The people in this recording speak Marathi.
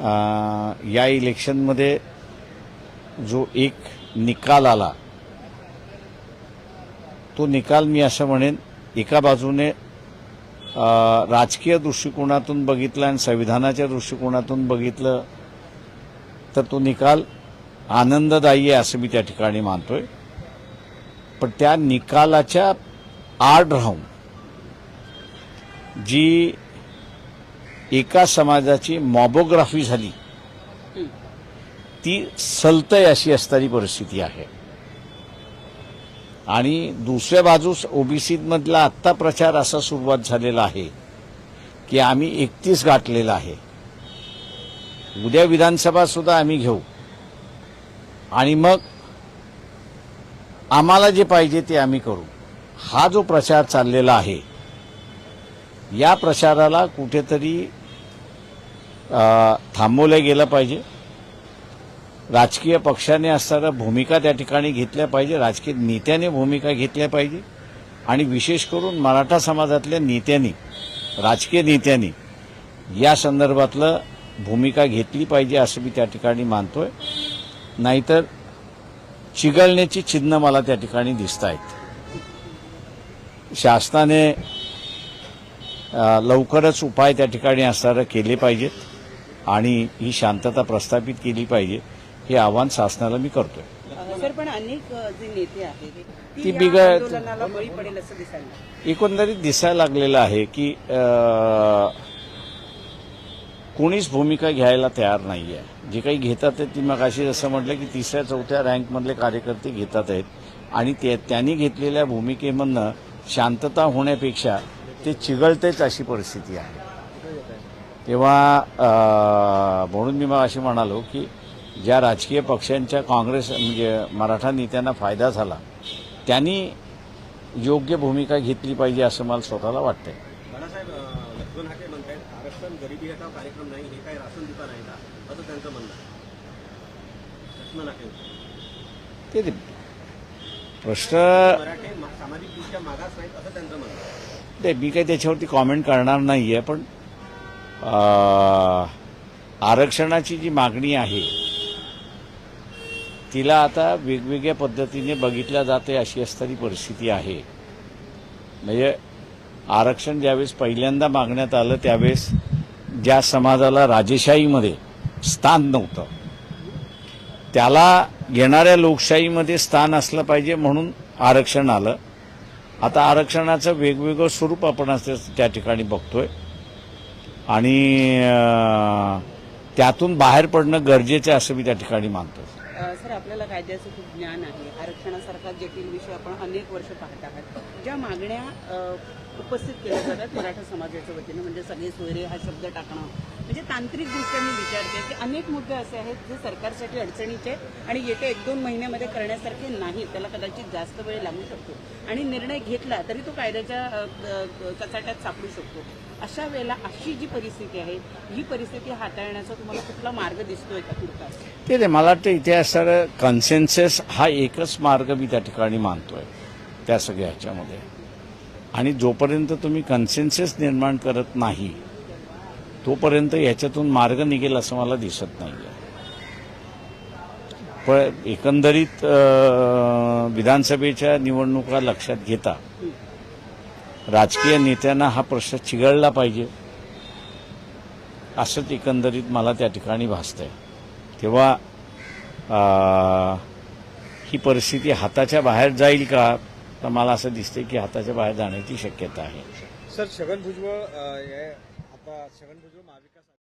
या इलेक्शनमध्ये जो एक निकाल आला तो निकाल मी असं म्हणेन एका बाजूने राजकीय दृष्टिकोनातून बघितलं आणि संविधानाच्या दृष्टिकोनातून बघितलं तर तो निकाल आनंददायी आहे असं मी त्या ठिकाणी मानतोय. पण त्या निकालाच्या आड राहून जी एका समाजाची मॉबोग्राफी झाली. ती सलतय अशी असणारी परिस्थिती आहे. आणि दुसऱ्या बाजूस ओबीसीमधला आत्ता प्रचार असा सुरुवात झालेला आहे की आम्ही एकतीस गाठलेला आहे. उद्या विधानसभा सुद्धा आम्ही घेऊ. आणि मग आम्हाला जे पाहिजे ते आम्ही करू. हा जो प्रचार चाललेला आहे या प्रचाराला कुठेतरी थांबवलं गेलं पाहिजे. राजकीय पक्षाने असणाऱ्या भूमिका त्या ठिकाणी घेतल्या पाहिजे. राजकीय नेत्याने भूमिका घेतल्या पाहिजे. आणि विशेष करून मराठा समाजातल्या नेत्यांनी राजकीय नेत्यांनी या संदर्भातलं भूमिका घेतली पाहिजे असं मी त्या ठिकाणी मानतोय. नाहीतर चिघळण्याची चिन्ह मला त्या ठिकाणी दिसत आहेत. शासनाने लवकरच उपाय त्या ठिकाणी असणारं केले पाहिजेत. आणि ही शांतता प्रस्थापित केली पाहिजे हे आव्हान शासनाला मी करतोय. सर पण अनेक जे नेते आहेत ती लागलं. एकंदरीत दिसायला लागलेलं आहे की कोणीच भूमिका घ्यायला तयार नाही आहे जे काही घेतात आहेत ती मग अशी जसं म्हटलं की तिसऱ्या चौथ्या रँकमधले कार्यकर्ते घेतात आहेत. आणि ते त्यांनी घेतलेल्या भूमिकेमधनं शांतता होण्यापेक्षा ते चिघळतेच अशी परिस्थिती आहे. तेव्हा म्हणून मी मग अशी म्हणालो की ज्या राजकीय पक्षांच्या काँग्रेस म्हणजे मराठा नेत्यांना फायदा झाला त्यांनी योग्य भूमिका घेतली पाहिजे असं मला स्वतःला वाटतंय. नाही हे ते प्रश्न मराठे मा- काही त्याच्यावरती कॉमेंट करणार नाही आहे पण आरक्षणाची जी मागणी आहे तिला आता वेगवेगळ्या पद्धतीने बघितल्या जाते अशी असणारी परिस्थिती आहे. म्हणजे आरक्षण ज्यावेळेस पहिल्यांदा मागण्यात आलं त्यावेळेस ज्या समाजाला राजेशाहीमध्ये स्थान नव्हतं त्याला येणाऱ्या लोकशाहीमध्ये स्थान असलं पाहिजे म्हणून आरक्षण आलं. आता आरक्षणाचं वेगवेगळं स्वरूप आपण असं त्या ठिकाणी बघतोय. आणि त्यातून बाहेर पडणं गरजेचं असं मी त्या ठिकाणी मानतो. सर आपल्याला कायद्याचं खूप ज्ञान आहे. आरक्षणासारखा जटिल विषय आपण अनेक वर्ष पाहत आहात. ज्या मागण्या उपस्थित केल्या जातात मराठा समाजाच्या वतीनं म्हणजे सगळे सोयरे हा शब्द टाकणं. म्हणजे तांत्रिकदृष्ट्या मी विचारते की अनेक मुद्दे असे आहेत जे सरकारसाठी अडचणीचे आणि येत्या एक दोन महिन्यामध्ये करण्यासारखे नाही त्याला कदाचित जास्त वेळ लागू शकतो. आणि निर्णय घेतला तरी तो कायद्याच्या कचाट्यात सापडू शकतो. अशा वेळेला अशी जी परिस्थिती आहे ही परिस्थिती हाताळण्याचा तुम्हाला कुठला मार्ग दिसतोय का ते ते मला वाटतं इथे असणारं कन्सेन्सेस हा एकच मार्ग मी त्या ठिकाणी मानतोय त्या सगळ्या ह्याच्यामध्ये. आणि जोपर्यंत तुम्ही कन्सेन्सेस निर्माण करत नाही तोपर्यंत याच्यातून मार्ग निघेल असं मला दिसत नाही पण एकंदरीत विधानसभेच्या निवडणुका लक्षात घेता राजकीय नेत्यांना हा प्रश्न चिघळला पाहिजे. असंच एकंदरीत मला त्या ठिकाणी भासतंय. तेव्हा ही परिस्थिती हाताच्या बाहेर जाईल का? तर मला असं दिसतंय की हाताच्या बाहेर जाण्याची शक्यता आहे. सर छगन भुजबळ आता छगन भुजबळ महाविकास